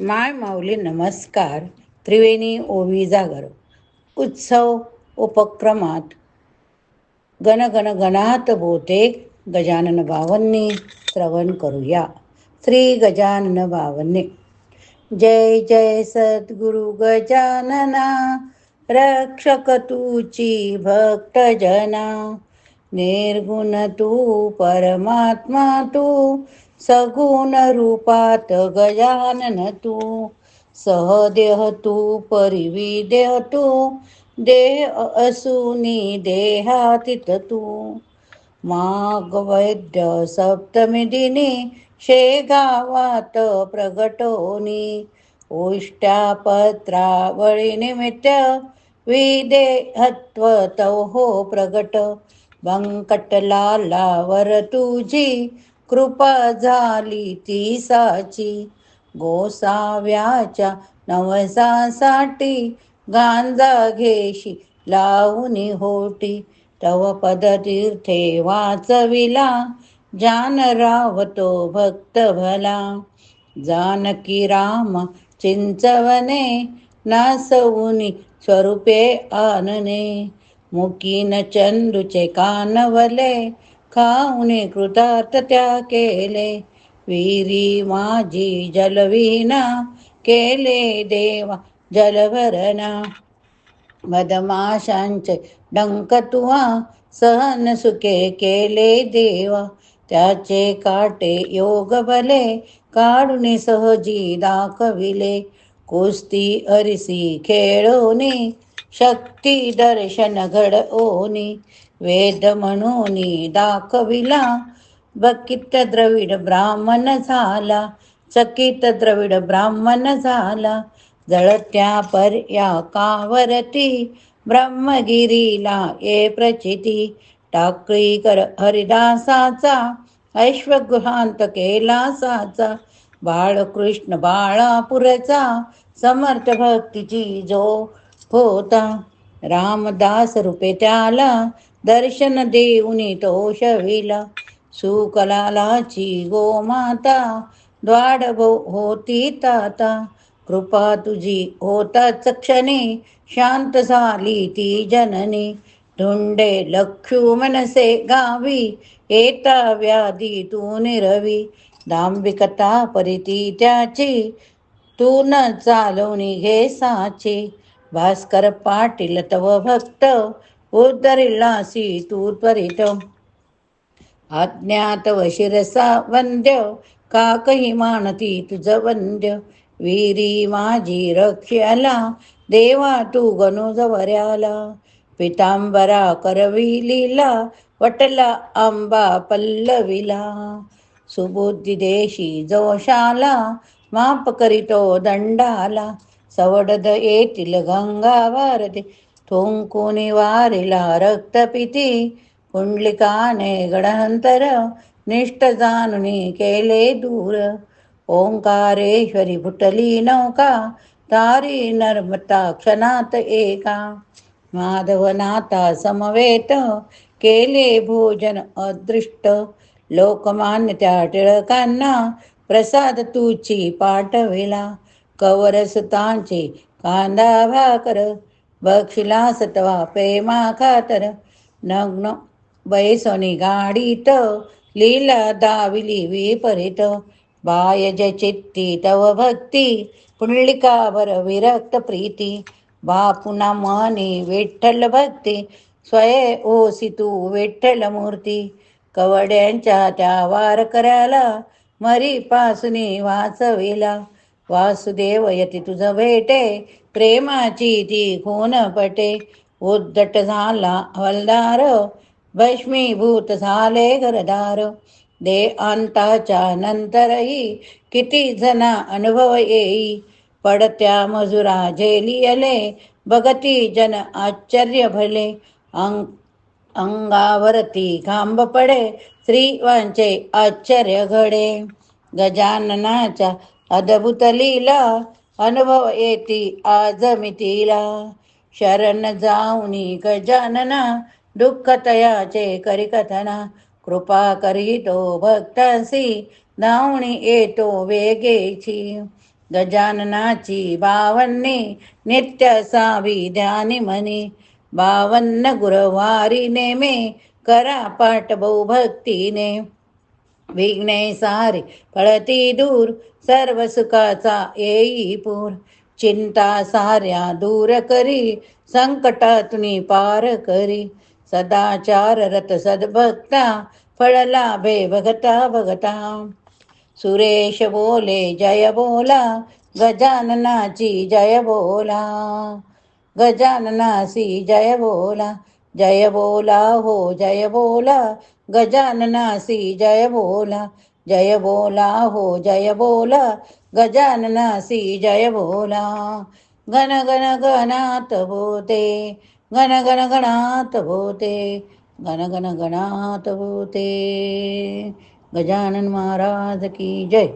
माय माऊली नमस्कार. त्रिवेणी ओवी जागर. उत्सव उपक्रमात गणगण गणात बोते गजानन बावन्नी श्रवण करूया. श्री गजानन बावन्नी. जय जय सद्गुरु गजानना रक्षक तुची भक्त जना निर्गुण तू परमात्मा तू सगुण रूपात गजानन तू. सहदेह तू परिविदेह तू. देह असुनी देहातीत तू. माग वैद्य सप्तमी दिनी शेगावात प्रगटोनी. उष्ट्यापत्रावळी निमित्त विदेहत्व तव हो प्रगट. बंकटलालावर तुझी कृपा झाली ती साची. गोसाव्याच्या नवसासाठी गांजा घेशी लावूनी होटी तव पदतीर्थे वाचविला जान रावतो भक्त भला. जानकी राम चिंचवने नासवुनी स्वरूपे आनने मुकीन चंदुचे कानवले खाऊने कृतार्थ त्या केले? विहिरी माझी जलविना केले देवा जलभरणा मधमाशांचे डंक तुवा सहन सुखे केले देवा. त्याचे काटे योग भले काढून सहजी दाखविले. कुस्ती अरिसी खेळोने शक्ती दर्शन घडओनी वेद म्हणून दाखविला. बकित द्रविड ब्राह्मण झाला चकित द्रविड ब्राह्मण झाला. जळत्या पर्या कावरती ब्रह्मगिरीला ये प्रचिती. टाकळी कर हरिदासाचा ऐश्वगृहांत केलासाचा. बाळकृष्ण बाळापुरचा समर्थ भक्तीची जो होता. रामदास रूपे त्याला दर्शन देऊनी तो शविला सुकलालाची गोमाता द्वाड हो-, होती ताता. कृपा तुझी होताच क्षणी शांत झाली ती जननी. धुंडे लक्षू मनसे गावी येता व्याधी तू निरवी. दांबिकता परिती त्याची तू न चालवणी घे साची. भास्कर पाटील तव भक्त उद्धरिलासी तू त्वरित अज्ञात व शिरसा वंद्य काकही मानती तुझ वंद्य? वीरी माझी रक्ष्याला देवा तू गणुजवऱ्याला पितांबरा करविलीला वटला आंबा पल्लविला. सुबुद्धी देशी जोशाला माप करीतो दंडाला. सवडद येतील गंगावारती थोंकुनी वारिला रक्तपिती कुंडलिकाने गडहंतर निष्ठ जानुनी केले दूर ओंकारेश्वरी फुटली नौका तारी नर्मता क्षणात एका माधवनाथा समवेत केले भोजन अदृष्ट लोकमान्य त्या टिळकांना प्रसाद तुची पाठविला कवरसतांचे कांदा भाकर बक्षिला सतवा प्रेमा खातर नग्न बैसोनी गाडीत लीला दाविली विपरीत बायज चित्ती तव भक्ती पुंडलिकावर विरक्त प्रीती बापुना मनी विठ्ठल भक्ती स्वय ओसी तू विठ्ठल मूर्ती कवड्यांच्या त्या वारकऱ्याला मरी पासुनी वाचविला वासुदेव यती तुझ भेटे प्रेमाची ती खून पटे. उद्धट झाला हवलदार भस्मीभूत झाले घरदार. दे अंताच्या नंतरही किती जना अनुभव येई. पडत्या मजुरा झेलियले बगती जन आश्चर्य भले. अंग अंगावरती खांब पडे श्रीवांचे आश्चर्य घडे. गजाननाच्या अद्भुत लीला अनुभव येती आज मितीला शरण जाऊनी गजानना दुःख तयाचे करिकथना. कृपा करीतो भक्तासी धावणी येतो वेगेची. गजाननाची बावन्ने नित्य सावी ध्यानी म्हणे. बावन्न गुरुवारी नेमे करा पाठ बहुभक्तीने. विघ्ने सारी पळती दूर सर्व सुखाचा येई पूर. चिंता साऱ्या दूर करी संकटातून पार करी. सदाचार रत सद्भक्ता फळ लाभे भगता भगता. सुरेश बोले जय बोला गजाननाची जय बोला. गजाननासी जय बोला जय बोला हो जय बोला गजाननासी जय बोला जय बोला हो जय बोला गजाननासी जय बोला। गण गण गणात बोते गण गण गणात बोते गण गण गणात बोते गजानन महाराज की जय।